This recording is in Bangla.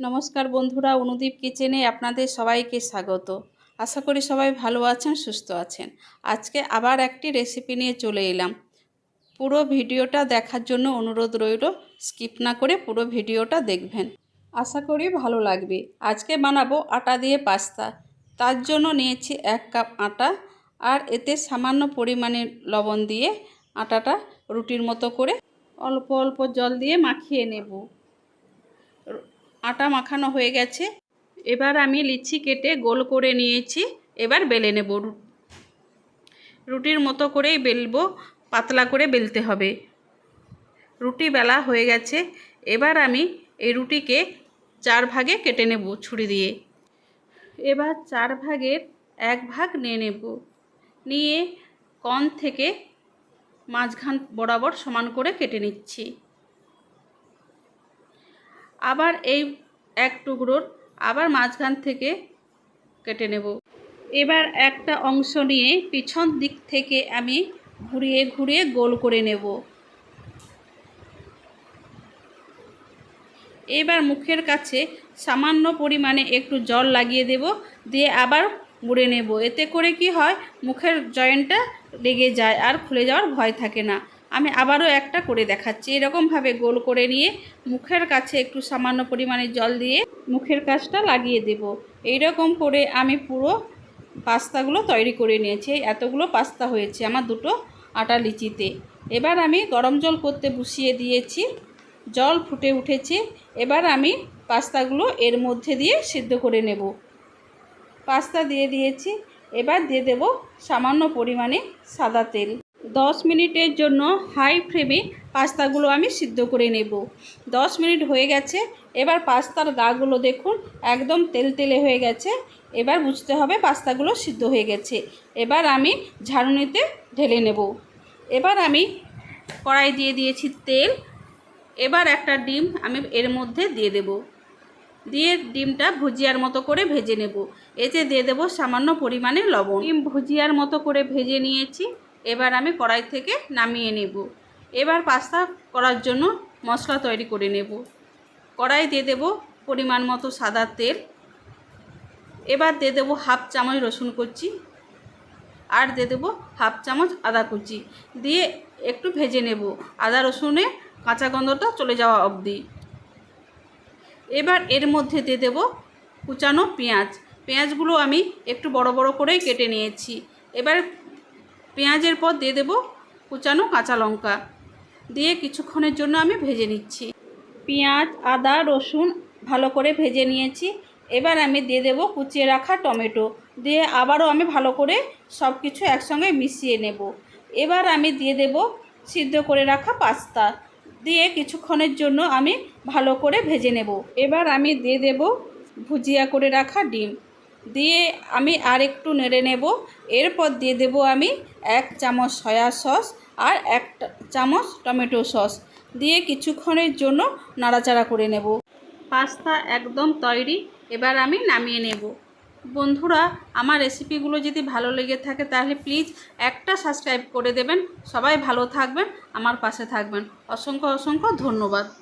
নমস্কার বন্ধুরা, অনুদীপ কিচেনে আপনাদের সবাইকে স্বাগত। আশা করি সবাই ভালো আছেন, সুস্থ আছেন। আজকে আবার একটি রেসিপি নিয়ে চলে এলাম। পুরো ভিডিওটা দেখার জন্য অনুরোধ রইল, স্কিপ না করে পুরো ভিডিওটা দেখবেন। আশা করি ভালো লাগবে। আজকে বানাবো আটা দিয়ে পাস্তা। তার জন্য নিয়েছি এক কাপ আটা আর এতে সামান্য পরিমাণে লবণ দিয়ে আটাটা রুটির মতো করে অল্প অল্প জল দিয়ে মাখিয়ে নেব। আটা মাখানো হয়ে গেছে। এবার আমি লিচি কেটে গোল করে নিয়েছি। এবার বেলে নেব রুটির মতো করেই বেলবো, পাতলা করে বেলতে হবে। রুটি বেলা হয়ে গেছে। এবার আমি এই রুটিকে চার ভাগে কেটে নেব ছুরি দিয়ে। এবার চার ভাগের এক ভাগ নিয়ে নেব। নিয়ে কন থেকে মাঝখান বরাবর সমান করে কেটে নিচ্ছি। আবার এই এক টুকরোর আবার মাঝখান থেকে কেটে নেব। এবার একটা অংশ নিয়ে পিছন দিক থেকে আমি ঘুরিয়ে ঘুরিয়ে গোল করে নেব। এবার মুখের কাছে সামান্য পরিমাণে একটু জল লাগিয়ে দেব, দিয়ে আবার মুড়ে নেব। এতে করে কি হয়, মুখের জয়েন্টটা লেগে যায় আর খুলে যাওয়ার ভয় থাকে না। আমি আবারও একটা করে দেখাচ্ছি। এরকমভাবে গোল করে নিয়ে মুখের কাছে একটু সামান্য পরিমাণে জল দিয়ে মুখের কাজটা লাগিয়ে দেব। এইরকম করে আমি পুরো পাস্তাগুলো তৈরি করে নিয়েছি। এতগুলো পাস্তা হয়েছে আমার দুটো আটা লিচিতে। এবার আমি গরম জল করতে বসিয়ে দিয়েছি। জল ফুটে উঠেছে। এবার আমি পাস্তাগুলো এর মধ্যে দিয়ে সিদ্ধ করে নেব। পাস্তা দিয়ে দিয়েছি। এবার দিয়ে দেব সামান্য পরিমাণে সাদা তেল। দশ মিনিটের জন্য হাই ফ্লেমে পাস্তাগুলো আমি সিদ্ধ করে নেব। দশ মিনিট হয়ে গেছে, এবার পাস্তার গাগুলো দেখুন, একদম তেল তেলে হয়ে গেছে। এবার বুঝতে হবে পাস্তাগুলো সিদ্ধ হয়ে গেছে। এবার আমি ঝাড়ুনিতে ঢেলে নেব। এবার আমি কড়াই দিয়ে দিয়েছি তেল। এবার একটা ডিম আমি এর মধ্যে দিয়ে দেব। দিয়ে ডিমটা ভুজিয়ার মতো করে ভেজে নেব। এতে দিয়ে দেব সামান্য পরিমাণে লবণ। ডিম ভুজিয়ার মতো করে ভেজে নিয়েছি। এবার আমি কড়াই থেকে নামিয়ে নেব। এবার পাস্তা করার জন্য মশলা তৈরি করে নেব। কড়াই দিয়ে দেব পরিমাণ মতো সাদা তেল। এবার দিয়ে দেবো হাফ চামচ রসুন কুচি আর দিয়ে দেবো হাফ চামচ আদা কুচি। দিয়ে একটু ভেজে নেব। আদা রসুনে কাঁচা গন্ধটা চলে যাওয়া অবধি। এবার এর মধ্যে দিয়ে দেব কুচানো পেঁয়াজ। পেঁয়াজগুলো আমি একটু বড় বড় করেই কেটে নিয়েছি। এবার পেঁয়াজের পর দিয়ে দেবো কুচানো কাঁচা লঙ্কা। দিয়ে কিছুক্ষণের জন্য আমি ভেজে নিচ্ছি। পেঁয়াজ, আদা, রসুন ভালো করে ভেজে নিয়েছি। এবার আমি দিয়ে দেবো কুচিয়ে রাখা টমেটো। দিয়ে আবারও আমি ভালো করে সব কিছু একসঙ্গে মিশিয়ে নেব। এবার আমি দিয়ে দেব সিদ্ধ করে রাখা পাস্তা। দিয়ে কিছুক্ষণের জন্য আমি ভালো করে ভেজে নেব। এবার আমি দিয়ে দেব ভুজিয়া করে রাখা ডিম। দিয়ে আমি আর একটু নেড়ে নেব। এরপর দিয়ে দেব আমি এক চামচ সয়া সস আর এক চামচ টমেটো সস। দিয়ে কিছুক্ষণের জন্য নাড়াচাড়া করে নেব। পাস্তা একদম তৈরি, এবার আমি নামিয়ে নেব। বন্ধুরা, আমার রেসিপিগুলো যদি ভালো লেগে থাকে তাহলে প্লিজ একটা সাবস্ক্রাইব করে দেবেন। সবাই ভালো থাকবেন, আমার পাশে থাকবেন। অসংখ্য অসংখ্য ধন্যবাদ।